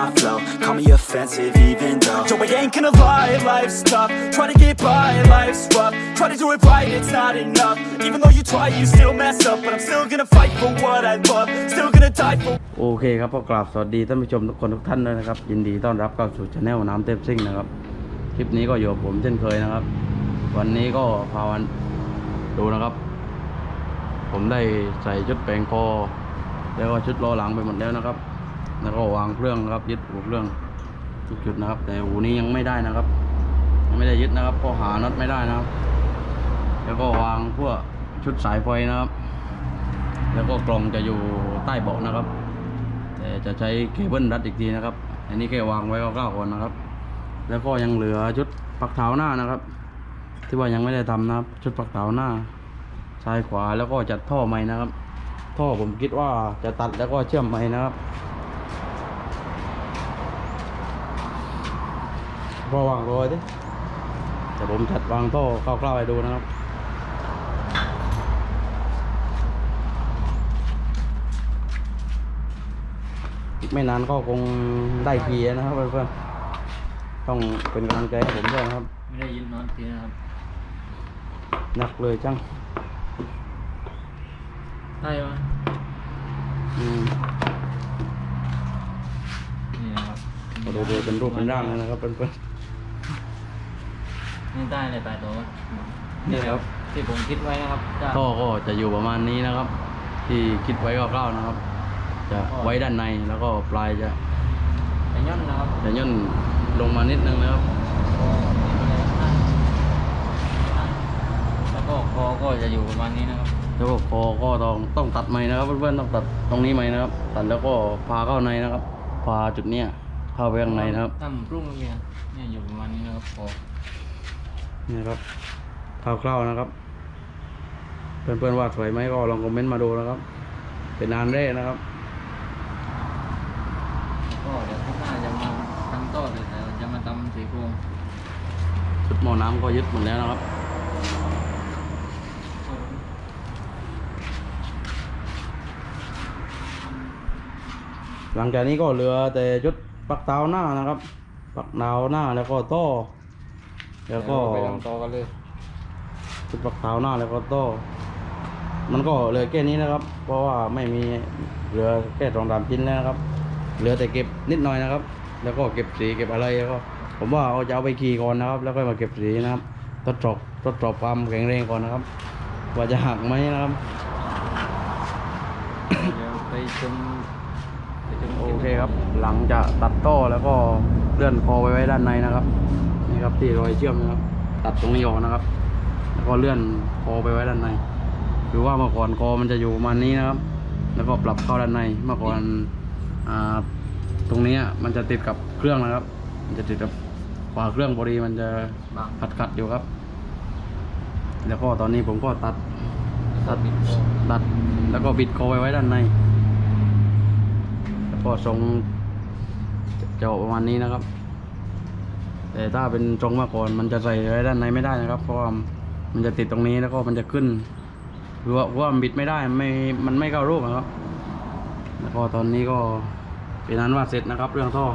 my flow Call me offensive even though Yo, I ain't gonna lie, life's tough Try to get by, life's rough Try to do it right, it's not enough Even though you try, you still mess up But I'm still gonna fight for what I love Still gonna die for โอเคครับก็กราบสวัสดีท่านผู้ชมทุกคนทุกท่านด้วยนะครับ ยินดีต้อนรับเข้าสู่ช anel น้ำเต็มซิ่งนะครับ คลิปนี้ก็อยู่กับผมเช่นเคยนะครับ วันนี้ก็พาวันดูนะครับ ผมได้ใส่ชุดแปลงคอแล้วก็ชุดล้อหลังไปหมดแล้วนะครับ แล้วก็วางเครื่องครับยึดหัวเครื่องทุกจุดนะครับ แต่หูนี้ยังไม่ได้นะครับยังไม่ได้ยึดนะครับก็หาน็อตไม่ได้นะครับ แล้วก็วางพวกชุดสายไฟนะครับ แล้วก็กล่องจะอยู่ใต้เบาะนะครับ แต่จะใช้เคเบิลรัดอีกทีนะครับ อันนี้แค่วางไว้ก็เก้าคนนะครับ แล้วก็ยังเหลือชุดปักเท้าหน้านะครับ ที่ว่ายังไม่ได้ทำนะครับ ชุดปักเท้าหน้าซ้ายขวาแล้วก็จัดท่อใหม่นะครับ ท่อผมคิดว่าจะตัดแล้วก็เชื่อมใหม่นะครับ รอวางรอยดิแต่ผมจัดวางท่อคร่าวๆให้ดูนะครับอีกไม่นานก็คงได้ขี่นะครับเพื่อนๆต้องเป็นกำลังใจให้ผมด้วยนะครับ ไม่ได้ยินนอนทีนะครับหนักเลยจังได้ปะอืมนี่นะครับก็ดูดูเป็นรูปเป็นร่างเลยนะครับเพื่อน นี่ได้เลยตายตัวๆนี่ครับ ที่ผมคิดไว้นะครับจะท่อก็จะอยู่ประมาณนี้นะครับ ที่คิดไว้คร่าวๆนะครับ จะไว้ด้านในแล้วก็ปลายจะไปย่อนนะครับ จะย่นลงมานิดนึงนะครับ แล้วก็คอก็จะอยู่ประมาณนี้นะครับแล้วก็คอก็ต้องต้องตัดใหม่นะครับเพื่อนๆต้องตัดตรงนี้ใหม่นะครับ ตัดแล้วก็พาเข้าในนะครับ พาจุดเนี้ยเข้าไปข้างในนะครับถ้ามันปรุงเนี่ยเนี่ยอยู่ประมาณนี้นะครับคอ นี่นะครับคร่าวๆนะครับ เพื่อนๆว่าสวยไหมก็ลองคอมเมนต์มาดูนะครับ เป็นงานแรกนะครับแล้วก็เดี๋ยวข้างหน้าจะมาทำต่อเลยแต่จะมาทำสีโครงชุดหม้อน้ำก็ยึดหมดแล้วนะครับหลังจากนี้ก็เหลือแต่ชุดปักเตาหน้านะครับ ปักดาวหน้าแล้วก็โต้ แล้วก็ไปทำต่อกันเลยชุดปักเตาหน้าแล้วก็โต้มันก็เหลือแค่นี้นะครับ เพราะว่าไม่มีเหลือแค่สองสามชิ้นแล้วนะครับ เหลือแต่เก็บนิดหน่อยนะครับ แล้วก็เก็บสีเก็บอะไรแล้วก็ผมว่าเอาจะเอาไปขี่ก่อนนะครับ แล้วก็มาเก็บสีนะครับทดสอบทดสอบความแข็งแรงก่อนนะครับ ว่าจะหักไหมนะครับเดี๋ยวไปชมไปชมโอเคครับ หลังจากตัดโต้แล้วก็เลื่อนคอไว้ไว้ด้านในนะครับนี่ ครับที่รอยเชื่อมนะครับ ตัดตรงนี้ออกนะครับ แล้วก็เลื่อนคอไปไว้ด้านใน หรือว่าเมื่อก่อนคอมันจะอยู่ประมาณนี้นะครับ แล้วก็ปรับเข้าด้านในเมื่อก่อนอ่าตรงนี้มันจะติดกับเครื่องนะครับ มันจะติดกับฝาเครื่องพอดีมันจะขัดขัดๆอยู่ครับ แล้วก็ตอนนี้ผมก็ตัดตัดตัดแล้วก็บิดคอไว้ไว้ด้านใน แล้วก็ทรงจะออกประมาณนี้นะครับ แต่ถ้าเป็นทรงมื่อก่อนมันจะใส่ไว้ด้านในไม่ได้นะครับ เพราะว่ามันจะติดตรงนี้แล้วก็มันจะขึ้นหรือว่าว่ามันบิดไม่ได้ไม่มันไม่เข้ารูปนะครับ แล้วก็ตอนนี้ก็เป็นนั้นว่าเสร็จนะครับ เรื่องท่อ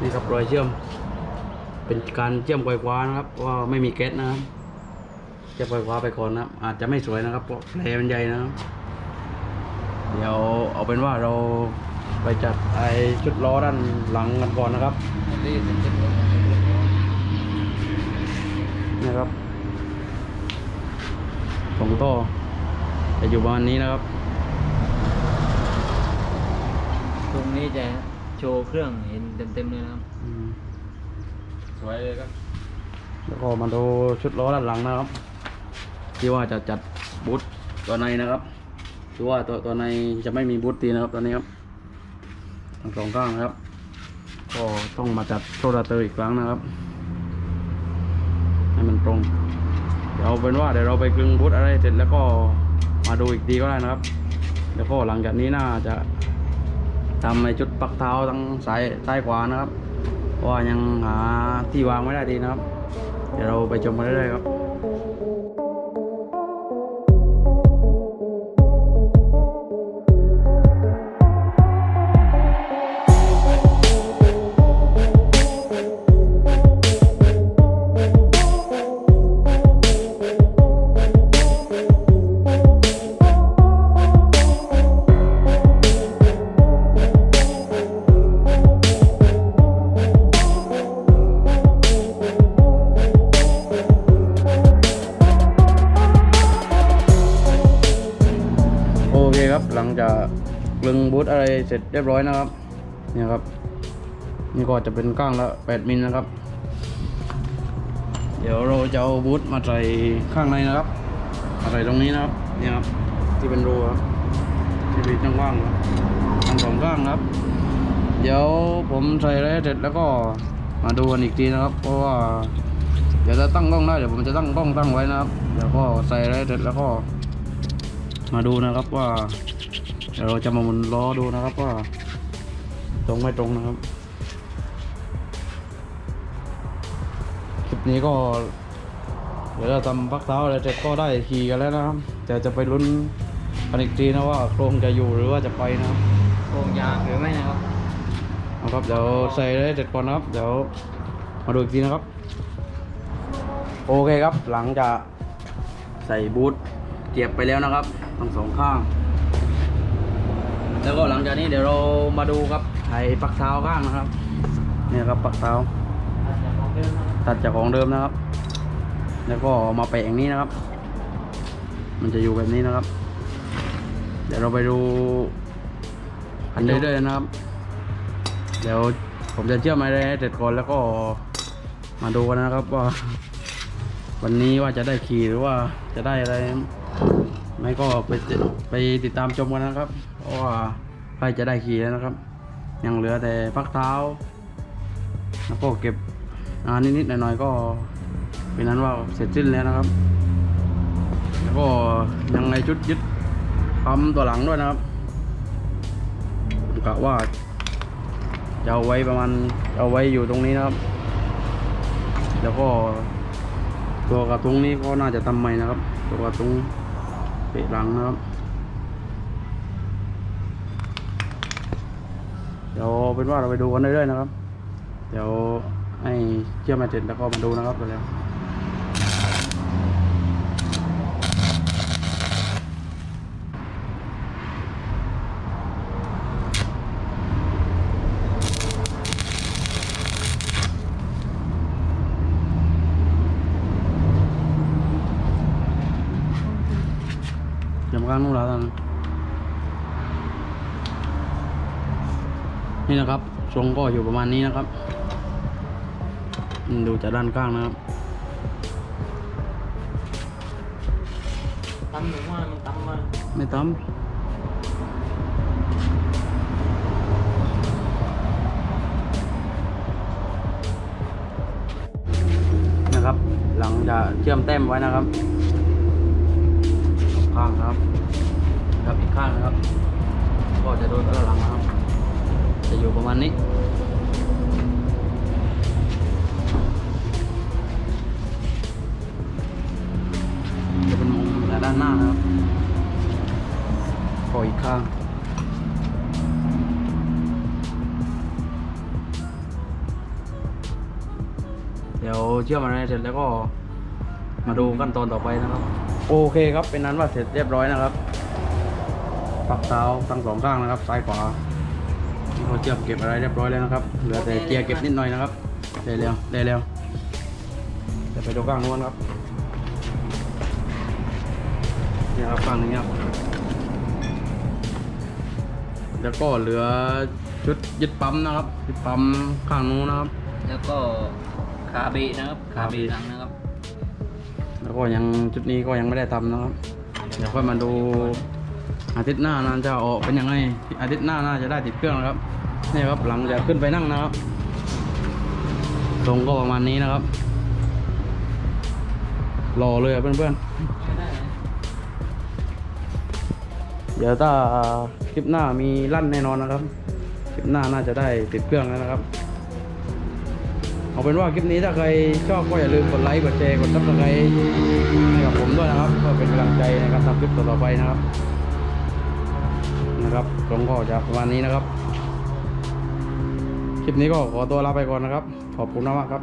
นี่ครับรอยเชื่อม เป็นการเชื่อมไกวคว้านะครับว่าไม่มีแก๊สนะครับจะปล่อยคว้าไปก่อนนะครับ อาจจะไม่สวยนะครับเพราะแผลมันใหญ่นะครับเดี๋ยวเอาเป็นว่าเราไปจัดไอชุดล้อด้านหลังกันก่อนนะครับ ของโต้จะอยู่ประมาณนี้นะครับ ตรงนี้จะโชว์เครื่องเห็นเต็มๆเลยนะครับอืมสวยเลยครับ แล้วก็มาดูชุดล้อด้านหลังนะครับ ที่ว่าจะจัดบูทตัวในนะครับคือว่าตัวตัวในจะไม่มีบูทตีนะครับตอนนี้ครับทั้งสองข้างนะครับ ก็ต้องมาจัดโซลาเตอร์อีกครั้งนะครับ ให้มันตรง เดี๋ยวเอาเป็นว่าเดี๋ยวเราไปกลึงบูทอะไรเสร็จแล้วก็มาดูอีกทีก็ได้นะครับ แล้วก็หลังจากนี้น่าจะทำในชุดปักเท้าทั้งสายใต้ขวานะครับเพราะว่ายังหาที่วางไม่ได้ดีนะครับ เดี๋ยวเราไปชมกันได้เลยครับ ทอะไรเสร็จเรียบร้อยนะครับเนี่ยครับ นี่ก็จะเป็นก้างละ8มิลนะครับ เดี๋ยวเราจะเอาบูทมาใส่ข้างในนะครับมาใส่ตรงนี้นะครับเนี่ยครับที่เป็นรูครับที่เป็นช่องว่างครับทั้งสองข้างครับ เดี๋ยวผมใส่อะไรเสร็จแล้วก็มาดูกันอีกทีนะครับ เพราะว่าเดี๋ยวจะตั้งกล้องได้เดี๋ยวผมจะตั้งกล้องตั้งไว้นะครับเดี๋ยวก็ใส่อะไรเสร็จแล้วก็ มาดูนะครับว่า ดี๋ยวเราจะมาหมุนล้อดูนะครับว่า ตรงไม่ตรงนะครับ คลิปนี้ก็เดี๋ยวเราทำพักเท้าอะไรเสร็จก็ได้ขี่กันแล้วนะครับแต่จะไปลุ้นกันอีกทีนะว่าโครงจะอยู่หรือว่าจะไปนะครับโครงยางหรือไม่นะครับเอาครับเดี๋ยวใส่ได้เสร็จก่อนนะครับ เดี๋ยวมาดูอีกทีนะครับ โอเคครับหลังจากใส่บูทเจียบไปแล้วนะครับทั้งสองข้าง แล้วก็หลังจากนี้เดี๋ยวเรามาดูครับไถปักเท้าข้างนะครับ เนี่ยครับปักเท้าตัดจากของเดิมนะครับ แล้วก็มาแปะอย่างนี้นะครับ มันจะอยู่แบบนี้นะครับ เดี๋ยวเราไปดูอันเรื่อยๆนะครับ เดี๋ยวผมจะเชื่อมอะไรให้เสร็จก่อนแล้วก็มาดูกันนะครับว่า วันนี้ว่าจะได้ขี่หรือว่าจะได้อะไร ไม่ก็ไปไปติดตามชมกันนะครับ เพราะว่าใกล้จะได้ขี่แล้วนะครับ ยังเหลือแต่พักเท้า แล้วก็เก็บงานนิดๆหน่อยๆก็เป็นนั้นว่าเสร็จสิ้นแล้วนะครับ แล้วก็ยังในชุดยึดปั๊มตัวหลังด้วยนะครับกะว่าจะเอาไว้ประมาณเอาไว้อยู่ตรงนี้นะครับ แล้วก็ตัวกระทุงนี้ก็น่าจะทำใหม่นะครับ ตัวกระทุงเปะหลังนะครับ เดี๋ยวเป็นว่าเราไปดูกันเรื่อยๆนะครับ เดี๋ยวให้เชื่อมมาเสร็จแล้วก็มาดูนะครับเร็วๆเดี๋ยวมาข้างนู้นแล้วกั นนี่นะครับทรงก็อยู่ประมาณนี้นะครับอืมดูจากด้านข้างนะครับตั้มหรือว่ามันตั้มมาไม่ต้นะครับ หลังจะเชื่อมแต้มไว้นะครับ ข้างครับ ครับอีกข้างนะครับ ก็จะโดนด้านหลังนะครับ จะอยู่ประมาณนี้ จะเป็นมุมและด้านหน้านะครับก็อีกข้างเดี๋ยวเชื่อมอะไรเสร็จแล้วก็มาดูขั้นตอนต่อไปนะครับ โอเคครับเป็นนั้นว่าเสร็จเรียบร้อยนะครับปักเท้าทั้งสองข้างนะครับ ซ้ายขวาที่ เขาเชื่อมเก็บอะไรเรียบร้อยแล้วนะครับเหลือแต่เกียร์เก็บนิดหน่อยนะครับได้เร็วได้เร็วจะไปดูข้างนู้นครับเนี่ยครับฝั่งนี้ครับแล้วก็เหลือชุดยึดปั๊มนะครับยึดปั๊มข้างนู้นนะครับ แล้วก็คาบีนะครับคาบีคาบีหลังนะครับ แล้วก็ยังชุดนี้ก็ยังไม่ได้ทำนะครับเดี๋ยวค่อยมาดู อาทิตย์หน้านั้นจะออกเป็นยังไงอาทิตย์หน้าน่าจะได้ติดเครื่องนะครับนี่ครับหลังจากขึ้นไปนั่งนะครับตรงก็ประมาณนี้นะครับรอเลยเพื่อนๆ เดี๋ยวถ้าคลิปหน้ามีลั่นแน่นอนนะครับ คลิปหน้าน่าจะได้ติดเครื่องแล้วนะครับ เอาเป็นว่าคลิปนี้ถ้าใครชอบก็อย่าลืมกดไลค์ กดแชร์ กดซับสไครต์ให้กับผมด้วยนะครับเพื่อเป็นกำลังใจในการทำคลิปต่อไปนะครับ นะครับลงก็จะประมาณนี้นะครับ คลิปนี้ก็ขอตัวลาไปก่อนนะครับ ขอบคุณมากครับ